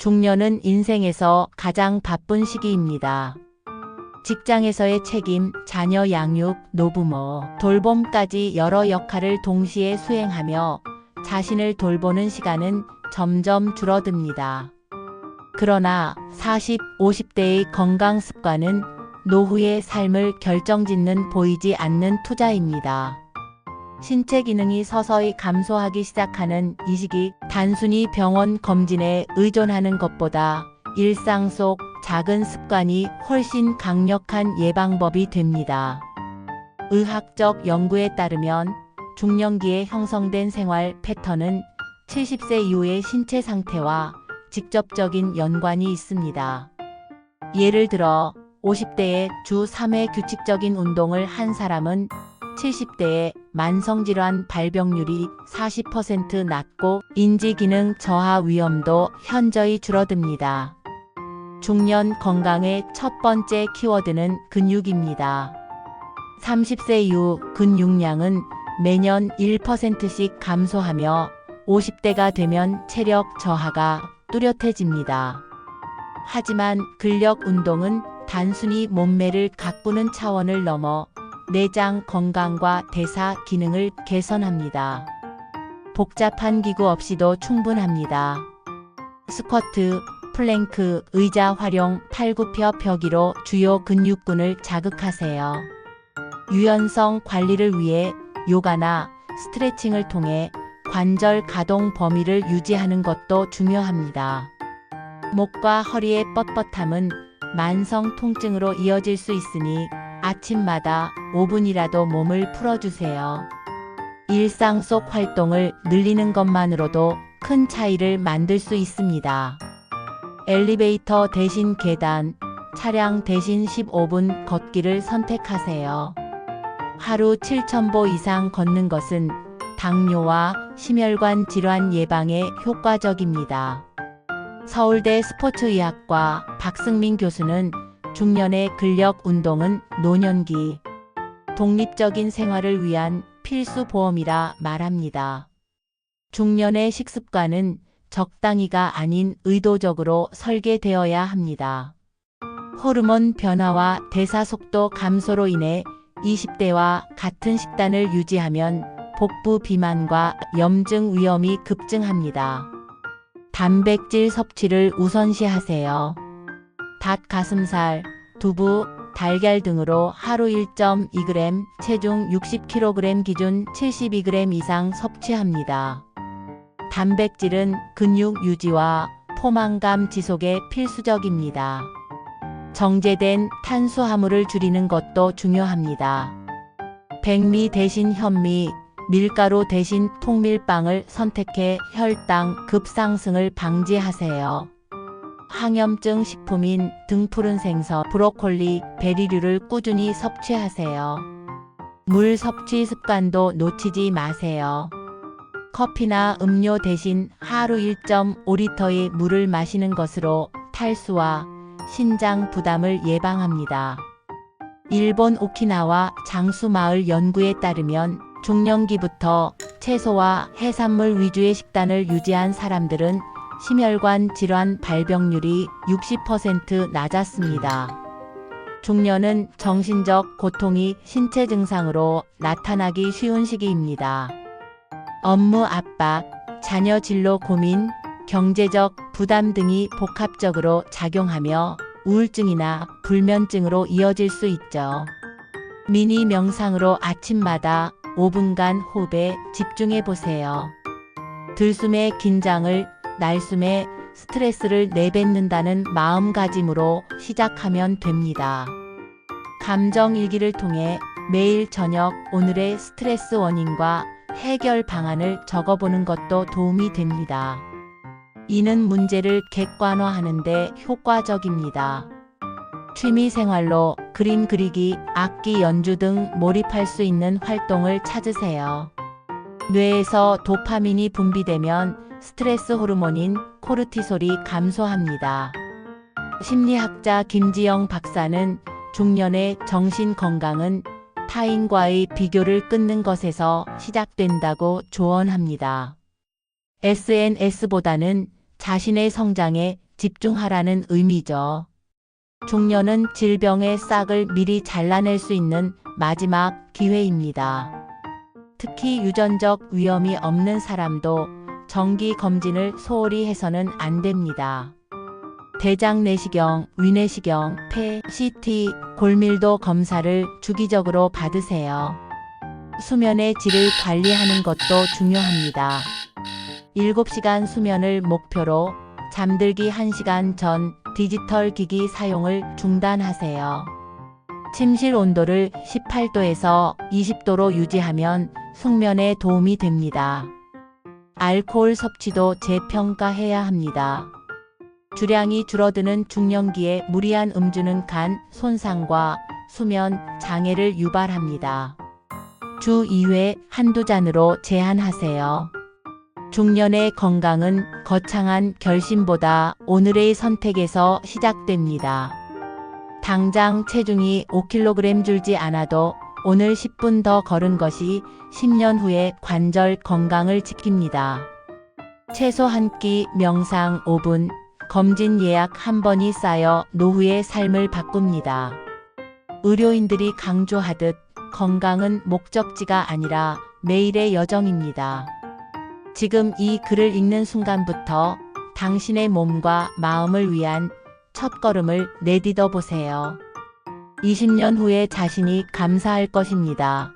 중년은 인생에서 가장 바쁜 시기입니다. 직장에서의 책임, 자녀 양육, 노부모, 돌봄까지 여러 역할을 동시에 수행하며 자신을 돌보는 시간은 점점 줄어듭니다. 그러나 40, 50대의 건강 습관은 노후의 삶을 결정짓는 보이지 않는 투자입니다. 신체 기능이 서서히 감소하기 시작하는 이 시기 단순히 병원 검진에 의존하는 것보다 일상 속 작은 습관이 훨씬 강력한 예방법이 됩니다. 의학적 연구에 따르면 중년기에 형성된 생활 패턴은 70세 이후의 신체 상태와 직접적인 연관이 있습니다. 예를 들어 50대에 주 3회 규칙적인 운동을 한 사람은 70대에 만성질환 발병률이 40% 낮고 인지기능 저하 위험도 현저히 줄어듭니다. 중년 건강의 첫 번째 키워드는 근육입니다. 30세 이후 근육량은 매년 1%씩 감소하며 50대가 되면 체력 저하가 뚜렷해집니다. 하지만 근력 운동은 단순히 몸매를 가꾸는 차원을 넘어 내장 건강과 대사 기능을 개선합니다. 복잡한 기구 없이도 충분합니다. 스쿼트, 플랭크, 의자 활용, 팔굽혀 펴기로 주요 근육군을 자극하세요. 유연성 관리를 위해 요가나 스트레칭을 통해 관절 가동 범위를 유지하는 것도 중요합니다. 목과 허리의 뻣뻣함은 만성 통증으로 이어질 수 있으니 아침마다 5분이라도 몸을 풀어주세요. 일상 속 활동을 늘리는 것만으로도 큰 차이를 만들 수 있습니다. 엘리베이터 대신 계단, 차량 대신 15분 걷기를 선택하세요. 하루 7,000보 이상 걷는 것은 당뇨와 심혈관 질환 예방에 효과적입니다. 서울대 스포츠의학과 박승민 교수는 중년의 근력 운동은 노년기, 독립적인 생활을 위한 필수 보험이라 말합니다. 중년의 식습관은 적당히가 아닌 의도적으로 설계되어야 합니다. 호르몬 변화와 대사 속도 감소로 인해 20대와 같은 식단을 유지하면 복부 비만과 염증 위험이 급증합니다. 단백질 섭취를 우선시하세요. 닭 가슴살, 두부, 달걀 등으로 하루 1.2g, 체중 60kg 기준 72g 이상 섭취합니다. 단백질은 근육 유지와 포만감 지속에 필수적입니다. 정제된 탄수화물을 줄이는 것도 중요합니다. 백미 대신 현미, 밀가루 대신 통밀빵을 선택해 혈당 급상승을 방지하세요. 항염증 식품인 등푸른 생선, 브로콜리, 베리류를 꾸준히 섭취하세요. 물 섭취 습관도 놓치지 마세요. 커피나 음료 대신 하루 1.5리터의 물을 마시는 것으로 탈수와 신장 부담을 예방합니다. 일본 오키나와 장수마을 연구에 따르면 중년기부터 채소와 해산물 위주의 식단을 유지한 사람들은 심혈관 질환 발병률이 60% 낮았습니다. 중년은 정신적 고통이 신체 증상으로 나타나기 쉬운 시기입니다. 업무 압박, 자녀 진로 고민, 경제적 부담 등이 복합적으로 작용하며 우울증이나 불면증으로 이어질 수 있죠. 미니 명상으로 아침마다 5분간 호흡에 집중해 보세요. 들숨의 긴장을 날숨의 스트레스를 내뱉는다는 마음가짐으로 시작하면 됩니다. 감정 일기를 통해 매일 저녁 오늘의 스트레스 원인과 해결 방안을 적어보는 것도 도움이 됩니다. 이는 문제를 객관화하는데 효과적입니다. 취미 생활로 그림 그리기, 악기 연주 등 몰입할 수 있는 활동을 찾으세요. 뇌에서 도파민이 분비되면 스트레스 호르몬인 코르티솔이 감소합니다. 심리학자 김지영 박사는 중년의 정신 건강은 타인과의 비교를 끊는 것에서 시작된다고 조언합니다. SNS보다는 자신의 성장에 집중하라는 의미죠. 중년은 질병의 싹을 미리 잘라낼 수 있는 마지막 기회입니다. 특히 유전적 위험이 없는 사람도 정기 검진을 소홀히 해서는 안 됩니다. 대장 내시경, 위내시경, 폐, CT, 골밀도 검사를 주기적으로 받으세요. 수면의 질을 관리하는 것도 중요합니다. 7시간 수면을 목표로 잠들기 1시간 전 디지털 기기 사용을 중단하세요. 침실 온도를 18도에서 20도로 유지하면 숙면에 도움이 됩니다. 알코올 섭취도 재평가해야 합니다. 주량이 줄어드는 중년기에 무리한 음주는 간 손상과 수면 장애를 유발합니다. 주 2회 한두 잔으로 제한하세요. 중년의 건강은 거창한 결심보다 오늘의 선택에서 시작됩니다. 당장 체중이 5kg 줄지 않아도 오늘 10분 더 걸은 것이 10년 후에 관절 건강을 지킵니다. 채소 한 끼, 명상 5분, 검진 예약 한 번이 쌓여 노후의 삶을 바꿉니다. 의료인들이 강조하듯 건강은 목적지가 아니라 매일의 여정입니다. 지금 이 글을 읽는 순간부터 당신의 몸과 마음을 위한 첫 걸음을 내디뎌 보세요. 20년 후에 자신이 감사할 것입니다.